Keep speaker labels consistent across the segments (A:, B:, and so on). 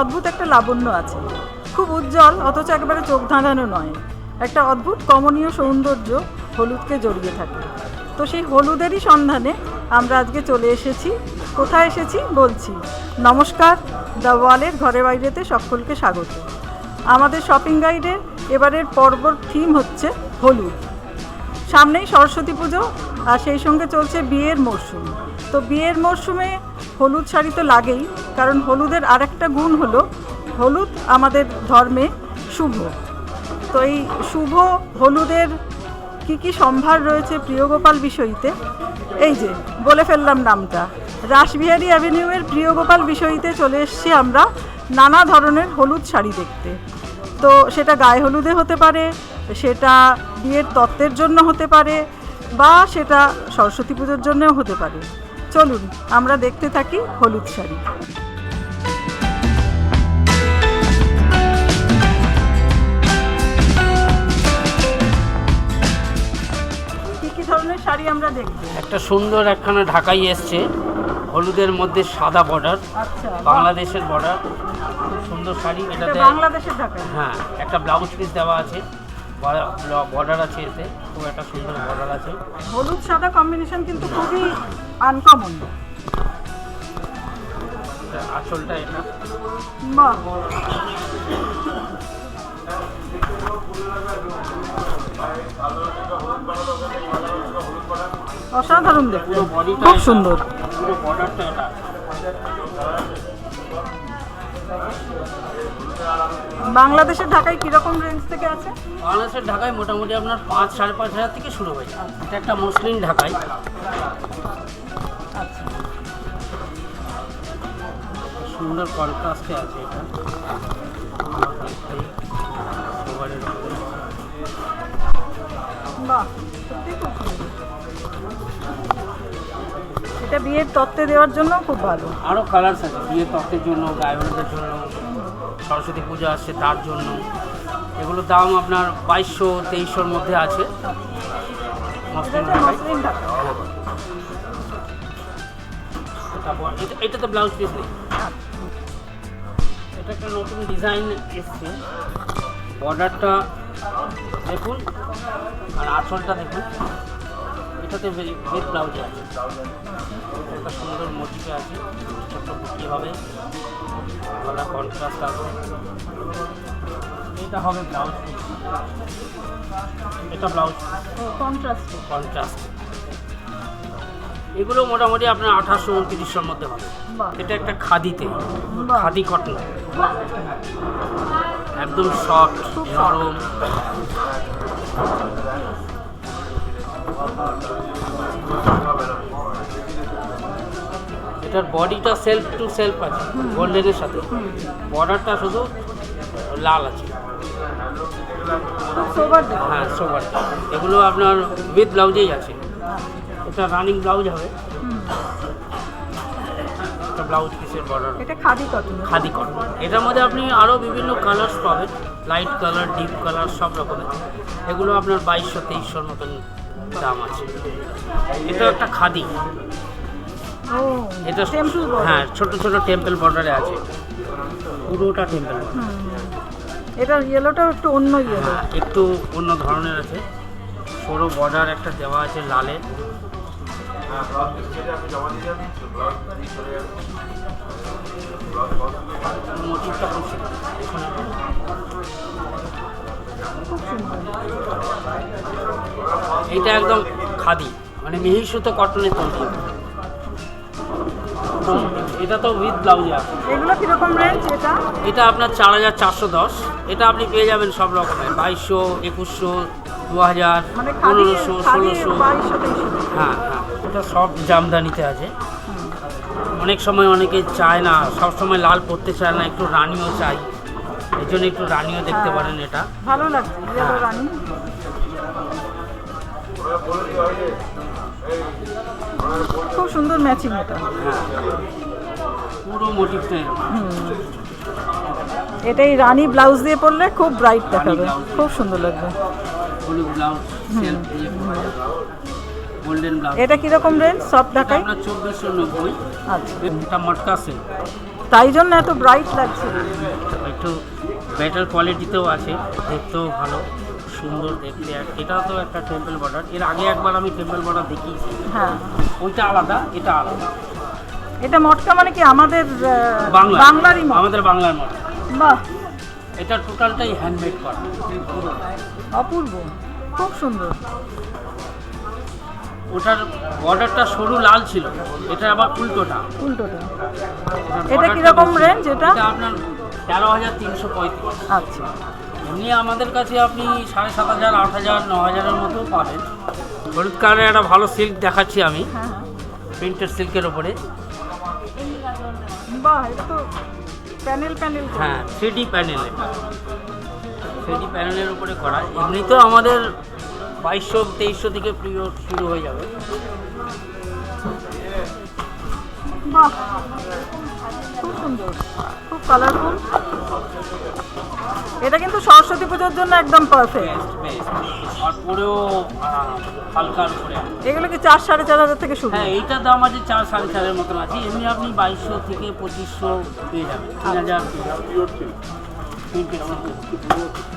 A: অদ্ভুত একটা লাবণ্য আছে। খুব উজ্জ্বল, অথচ একেবারে চোখ ধাঁধানো নয়। একটা অদ্ভুত কমনীয় সৌন্দর্য হলুদকে জড়িয়ে থাকে। তো সেই হলুদেরই সন্ধানে আমরা আজকে চলে এসেছি। কোথায় এসেছি? বলছি, নমস্কার, দ্য ওয়ালের ঘরে বাইরেতে সকলকে স্বাগত। আমাদের শপিং গাইডের এবারের পর্বর থিম হচ্ছে হলুদ। সামনেই সরস্বতী পুজো আর সেই সঙ্গে চলছে বিয়ের মরশুম। তো বিয়ের মরশুমে হলুদ শাড়ি তো লাগেই, কারণ হলুদের আরেকটা গুণ হলো, হলুদ আমাদের ধর্মে শুভ। তো এই শুভ হলুদের কি কি সম্ভার রয়েছে প্রিয়গোপাল বিষয়ীতে? এই যে, বলে ফেললাম নামটা। রাসবিহারী অ্যাভিনিউয়ের প্রিয়গোপাল বিষয়ীতে চলে এসেছি আমরা নানা ধরনের হলুদ শাড়ি দেখতে। তো সেটা গায়ে হলুদে হতে পারে, সেটা বিয়ের তত্ত্বের জন্য হতে পারে বা সেটা সরস্বতী পুজোর জন্যও হতে পারে। চলুন আমরা দেখতে থাকি হলুদ শাড়ি। ধরনের শাড়ি আমরা দেখব?
B: একটা সুন্দর একখানা ঢাকাই এসছে হলুদের মধ্যে সাদা বর্ডার
A: আচ্ছা
B: বাংলাদেশের বর্ডার সুন্দর শাড়ি
A: এটা
B: এটাতে
A: বাংলাদেশের
B: হ্যাঁ একটা ব্লাউজ পিস দেওয়া আছে। বর্ডার আছে এতে খুব একটা সুন্দর বর্ডার আছে।
A: হলুদ সাদা কম্বিনেশন কিন্তু খুবই আনকমন
B: আসলটা এটা।
A: বাহ। অসাধারণ দেখতে। খুব সুন্দর।
B: পুরো বর্ডারটা এটা।
A: বাংলাদেশের ঢাকায় কীরকম রেঞ্জ থেকে আছে?
B: বাংলাদেশের ঢাকায় মোটামুটি আপনার পাঁচ সাড়ে পাঁচ হাজার থেকে শুরু হয়ে এটা একটা মসলিন ঢাকায়।
A: আচ্ছা
B: সুন্দর কন্ট্রাস্টে আছে এটা।
A: বাহ সত্যি খুব সুন্দর। এটা বিয়ের তত্ত্বে দেওয়ার জন্য খুব ভালো।
B: আরও কালার্স আছে বিয়ের তত্ত্বের জন্য গায়ে জন্য সরস্বতী পুজো আসছে তার জন্য। এগুলোর দাম আপনার বাইশশো তেইশশোর মধ্যে আছে।
A: এটা
B: তারপর এটাতে ব্লাউজ পিস নেই। এটা একটা নতুন ডিজাইন এসছে। বর্ডারটা দেখুন আর আঁচলটা দেখুন। এটাতে বেদ ব্লাউজে আছে। একটা সুন্দর মোটিভে আছে। ছোট্ট বুটি হবে। গলা কন্ট্রাস্ট আছে। এটা হবে ব্লাউজ এটা ব্লাউজ
A: কন্ট্রাস্ট
B: কন্ট্রাস্ট এগুলো মোটামুটি আপনার আঠাশশো উনত্রিশশোর মধ্যে হবে। এটা একটা খাদিতে। খাদি কটন একদম সফট
A: খুব
B: নরম। এটার বডিটা সেলফ টু সেলফ আছে গোল্ডেনের সাথে। বর্ডারটা শুধু লাল আছে। হ্যাঁ সোবার এগুলো আপনার উইথ ব্লাউজেই আছে। এটা রানিং ব্লাউজ হবে। একটা ব্লাউজ পিসের বর্ডার
A: এটা খাদি কটন
B: খাদি কটন এটার মধ্যে আপনি আরও বিভিন্ন কালার্স পাবেন। লাইট কালার ডিপ কালার সব রকমের। এগুলো আপনার বাইশশো তেইশশোর মতন দাম আছে। এটা একটা খাদি।
A: ও
B: এটা হ্যাঁ ছোট ছোট টেম্পল বর্ডারে আছে। পুরোটা টেম্পল
A: এটা ইয়েলোটা একটু অন্য ইয়েলো
B: হ্যাঁ একটু অন্য ধরনের আছে। সরু বর্ডার একটা দেওয়া আছে লালে। মোটিভটা খুব এটা একদম খাদি মানে মিহি সুতো কটনের তৈরি। এটা তো উইথ ব্লাউজ
A: এগুলো কীরকম রেঞ্জ এটা?
B: এটা আপনার চার হাজার চারশো দশ। এটা আপনি পেয়ে যাবেন সব রকমের বাইশশো একুশশো দু হাজার
A: মানে
B: পনেরোশো ষোলোশো। হ্যাঁ হ্যাঁ এটা সব জামদানিতে আছে। অনেক সময় অনেকে চায় না সব সময় লাল পরতে চায় না একটু রানিও চাই। এই জন্য একটু রানিও দেখতে
A: হ্যাঁ।
B: পারেন এটা।
A: ভালো লাগছে
B: হ্যাঁ।
A: রানি। খুব সুন্দর ম্যাচিং এটা।
B: পুরো মোটিভটা
A: এটাই রানী ব্লাউজ দিয়ে পরলে খুব ব্রাইট দেখাবে। খুব সুন্দর লাগবে। এটা কীরকম রেঞ্জ সব ঢাকায়
B: চব্বিশশো নব্বই।
A: আচ্ছা।
B: এটা মটকা সেল
A: তাই জন্য এত ব্রাইট লাগছে।
B: একটু বেটার কোয়ালিটিতেও আছে দেখতেও ভালো সুন্দর দেখতে। আর এটা তো একটা টেম্পল বর্ডার এর আগে একবার আমি টেম্পল বর্ডার দেখিয়েছি।
A: হ্যাঁ।
B: ওইটা আলাদা এটা আলাদা।
A: এটা মটকা মানে কি? আমাদের বাংলারই মটকা।
B: আমাদের বাংলার মতো
A: বাহ।
B: এটা টোটালটাই হ্যান্ডমেড করা।
A: অপূর্ব। খুব সুন্দর।
B: ওটার বর্ডারটা সরু লাল ছিল। এটা আবার উল্টোটা।
A: উল্টোটা। এটা কীরকম রেঞ্জ? এটা
B: আপনার তেরো হাজার তিনশো পঁয়ত্রিশ।
A: আচ্ছা।
B: এমনি আমাদের কাছে আপনি সাড়ে সাত হাজার আট হাজার ন হাজারের মতো পাবেন। হলুদ কালারের একটা ভালো সিল্ক দেখাচ্ছি আমি। প্রিন্টেড সিল্কের ওপরে
A: তো প্যানেল প্যানেল
B: হ্যাঁ থ্রি ডি প্যানেলে থ্রি প্যানেলের উপরে করা। এমনিতেও আমাদের বাইশশো তেইশশো থেকে প্রিয় শুরু হয়ে যাবে।
A: বাহ খুব সুন্দর খুব কালারফুল এটা কিন্তু সরস্বতী পুজোর জন্য একদম পারফেক্ট
B: আর পরেও হালকার উপরে
A: এগুলো কি চার সাড়ে চার হাজার থেকে শুরু?
B: হ্যাঁ এইটার দাম আছে চার সাড়ে চারের মতন আছে এমনি আপনি বাইশশো থেকে পঁচিশশো পেয়ে যাবেন। তিন হাজার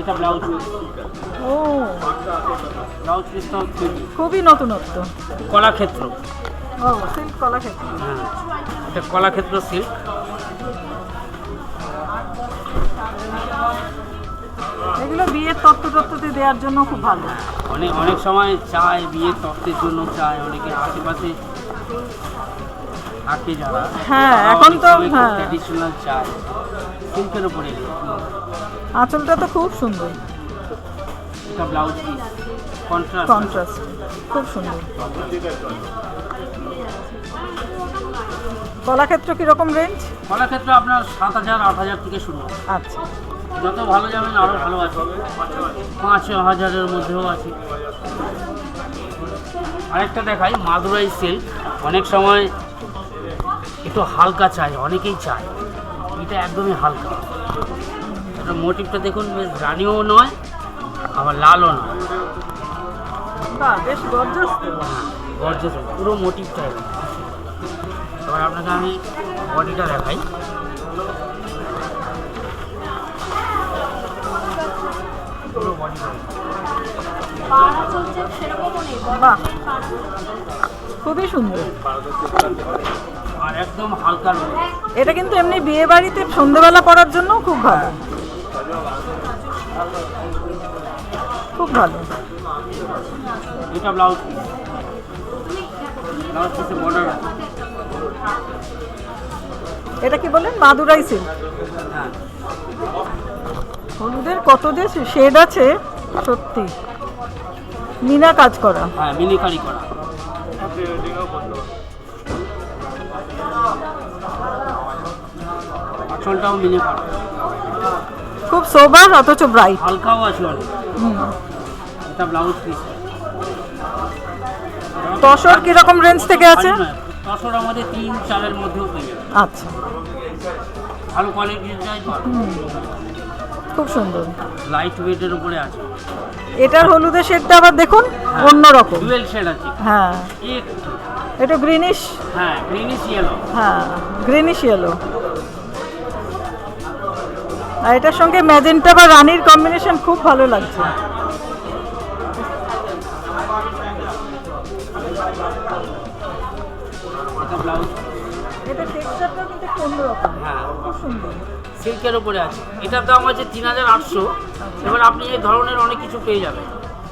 B: এটা ব্লাউজ
A: ও।
B: ব্লাউজ
A: খুবই নতুনত্ব।
B: কলাক্ষেত্র।
A: ও সিল্ক কলাক্ষেত্র।
B: হ্যাঁ এটা কলাক্ষেত্র সিল্ক
A: এগুলো বিয়ের তত্ত্ব তত্ত্বতে দেওয়ার জন্য খুব ভালো।
B: অনেক অনেক সময় চায় বিয়ের তত্ত্বের জন্য চায় অনেকে আশেপাশে থাকে যারা।
A: হ্যাঁ, এখন তো।
B: ট্র্যাডিশনাল চায়। সিল্কের উপরে
A: আঁচলটা তো খুব সুন্দর।
B: এটা ব্লাউজ পিস কন্ট্রাস্ট
A: কন্ট্রাস্ট খুব সুন্দর। কলাক্ষেত্র কীরকম রেঞ্জ
B: কলাক্ষেত্র আপনার সাত হাজার আট হাজার থেকে শুরু
A: আচ্ছা।
B: যত ভালো যাবেন আরও ভালো আছে পাঁচ হাজারের মধ্যেও আছে। আরেকটা দেখাই মাদুরাই সিল্ক অনেক সময় একটু হালকা চায় অনেকেই চায়। এটা একদমই হালকা। এটা মোটিভটা দেখুন বেশ রানিও নয় আবার লালও নয়।
A: বেশ গর্জাস তো।
B: গর্জেস পুরো মোটিভটা। এবার আপনাকে আমি বডিটা দেখাই। পুরো বডিটা
A: বাহ খুবই সুন্দর।
B: আর একদম মধ্যে।
A: এটা কিন্তু এমনি বিয়ে বাড়িতে সন্ধেবেলা পরার জন্য খুব ভালো। খুব ভালো।
B: এটা ব্লাউজ ব্লাউজ পিসে বর্ডার আছে
A: এটা কি বলেন? মাদুরাই সিল্ক
B: হ্যাঁ।
A: হলুদের কত যে শেড আছে সত্যি। মিনা কাজ করা।
B: হ্যাঁ মিনিকারি করা আঁচলটাও মিনি করা।
A: খুব সোবার অথচ ব্রাইট
B: হালকাও আছে এটা ব্লাউজ পিস
A: তসর কীরকম রেঞ্জ থেকে আছে।
B: তসর আমাদের তিন চারের মধ্যেও পেয়ে যাবে।
A: আচ্ছা।
B: ভালো কোয়ালিটির চাই
A: খুব সুন্দর।
B: লাইট ওয়েটের উপরে আছে।
A: এটার হলুদের শেডটা আবার দেখুন অন্যরকম।
B: ডুয়েল শেড আছে।
A: হ্যাঁ।
B: একটু।
A: গ্রিনিশ
B: হ্যাঁ গ্রিনিশ ইয়েলো
A: হ্যাঁ গ্রিনিশ ইয়েলো আর এটার সঙ্গে ম্যাজেন্টা বা রানির কম্বিনেশন খুব ভালো লাগছে।
B: এটা
A: টেক্সচারটা কিন্তু একটু অন্যরকম।
B: হ্যাঁ।
A: খুব সুন্দর।
B: সিল্কের উপরে আছে। এটার দাম আছে তিন হাজার আটশো। এবার আপনি এই ধরনের অনেক কিছু পেয়ে যাবেন।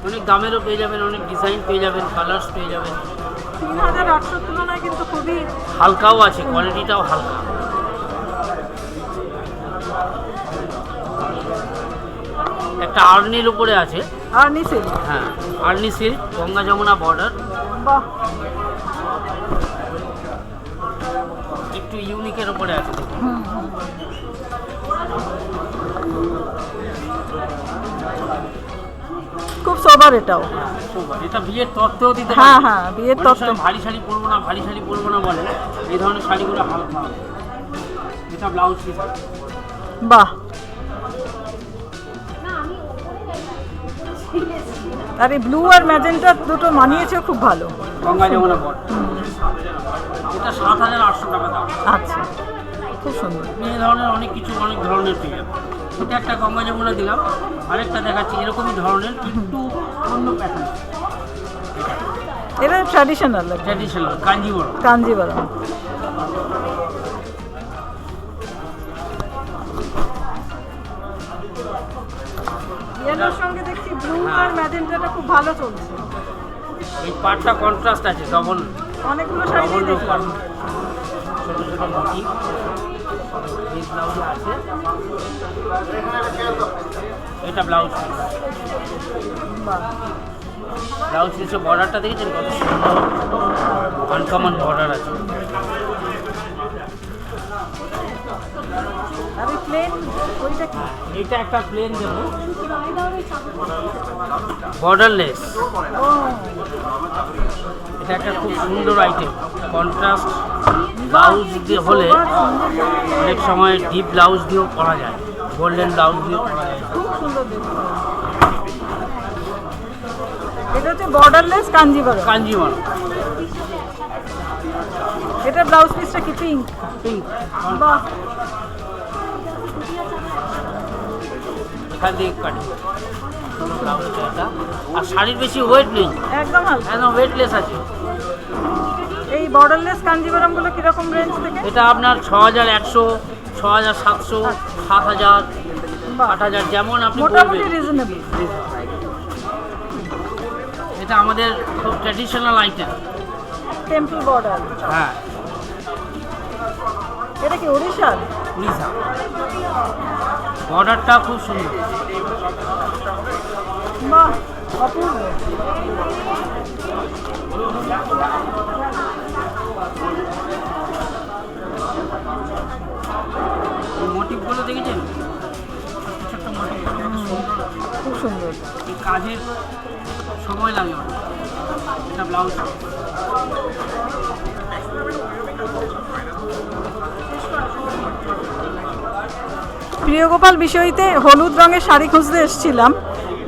B: অনেক দামেরও পেয়ে যাবেন অনেক ডিজাইন পেয়ে যাবেন কালার্স পেয়ে যাবেন।
A: তিন হাজার আটশোর তুলনায় কিন্তু খুবই
B: হালকাও আছে কোয়ালিটিটাও হালকা। একটা আর্নির উপরে আছে।
A: আর নিচে
B: হ্যাঁ আর্নি সিল্ক গঙ্গা যমুনা বর্ডার
A: বাহ।
B: ইউনিকের উপরে আছে।
A: খুব সবার এটাও।
B: হ্যাঁ, এটা বিয়ের তত্ত্বেও দিতে
A: হ্যাঁ, হ্যাঁ, বিয়ের তত্ত্ব।
B: ভারী শাড়ি পরবো না ভারী শাড়ি পরবো না বলে। এই ধরনের শাড়িগুলো হালকা এটা ব্লাউজ পিস
A: বাহ। আর এই ব্লু আর ম্যাজেন্টা দুটো মানিয়েছে খুব ভালো।
B: গঙ্গা যমুনা বর্ডার এটা সাত হাজার আটশো টাকা দাম।
A: আচ্ছা খুব সুন্দর।
B: এই ধরনের অনেক কিছু অনেক ধরনের পেয়ে এটা একটা গঙ্গা যমুনা দিলাম আরেকটা দেখাচ্ছি এরকমই ধরনের একটু অন্য প্যাটার্ন
A: এটা ট্র্যাডিশনাল
B: ট্র্যাডিশনাল কাঞ্জিবরম।
A: কাঞ্জিভারাম ম্যাজেন্টাটা খুব ভালো চলছে।
B: এই পাটটা কন্ট্রাস্ট আছে ডবল
A: অনেকগুলো শাড়ি
B: ছোট ছোট মুটি আছে। এটা ব্লাউজ ব্লাউজ পিসের বর্ডারটা দেখেছেন কত সুন্দর? আনকমন বর্ডার আছে।
A: আর ওই প্লেন ওইটা কি?
B: এটা একটা প্লেন দেবো। বর্ডারলেস এটা একটা খুব সুন্দর আইটেম কন্ট্রাস্ট ব্লাউজ দিয়ে হলে অনেক সময় ডিপ ব্লাউজ দিয়েও পরা যায়। গোল্ডেন ব্লাউজ দিয়েও পরা যায়।
A: খুব সুন্দর এটা হচ্ছে বর্ডারলেস কাঞ্জিভারাম
B: কাঞ্জিমান
A: এটা ব্লাউজ পিসটা কি পিঙ্ক
B: পিঙ্ক
A: বাহ।
B: থেকে কাটি। এটা। আর শাড়ির বেশি ওয়েট নেই।
A: একদম
B: একদম ওয়েটলেস আছে।
A: এই বর্ডারলেস কাঞ্জিভারামগুলো কীরকম রেঞ্জ থেকে?
B: এটা আপনার ছ হাজার একশো ছ হাজার সাতশো সাত হাজার আট হাজার যেমন আপনি
A: মোটামুটি রিজনেবল
B: এটা আমাদের খুব ট্র্যাডিশনাল আইটেম
A: টেম্পল বর্ডার
B: হ্যাঁ।
A: এটা কি ওড়িশার?
B: উড়িষ্যা। বর্ডারটা খুব সুন্দর।
A: বাহ অপূর্ব।
B: মোটিভগুলো দেখেছেন? ছোট্ট সুন্দর
A: খুব সুন্দর।
B: এই কাজের সময় লাগে অনেক। এটা ব্লাউজ
A: প্রিয়গোপাল বিষয়তে হলুদ রঙের শাড়ি খুঁজতে এসেছিলাম।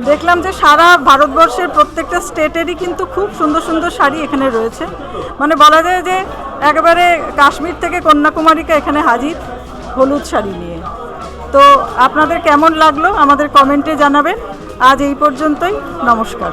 A: দেখলাম যে সারা ভারতবর্ষের প্রত্যেকটা স্টেটেরই কিন্তু খুব সুন্দর সুন্দর শাড়ি এখানে রয়েছে। মানে বলা যায় যে একেবারে কাশ্মীর থেকে কন্যাকুমারিকা এখানে হাজির হলুদ শাড়ি নিয়ে। তো আপনাদের কেমন লাগল আমাদের কমেন্টে জানাবেন। আজ এই পর্যন্তই, নমস্কার।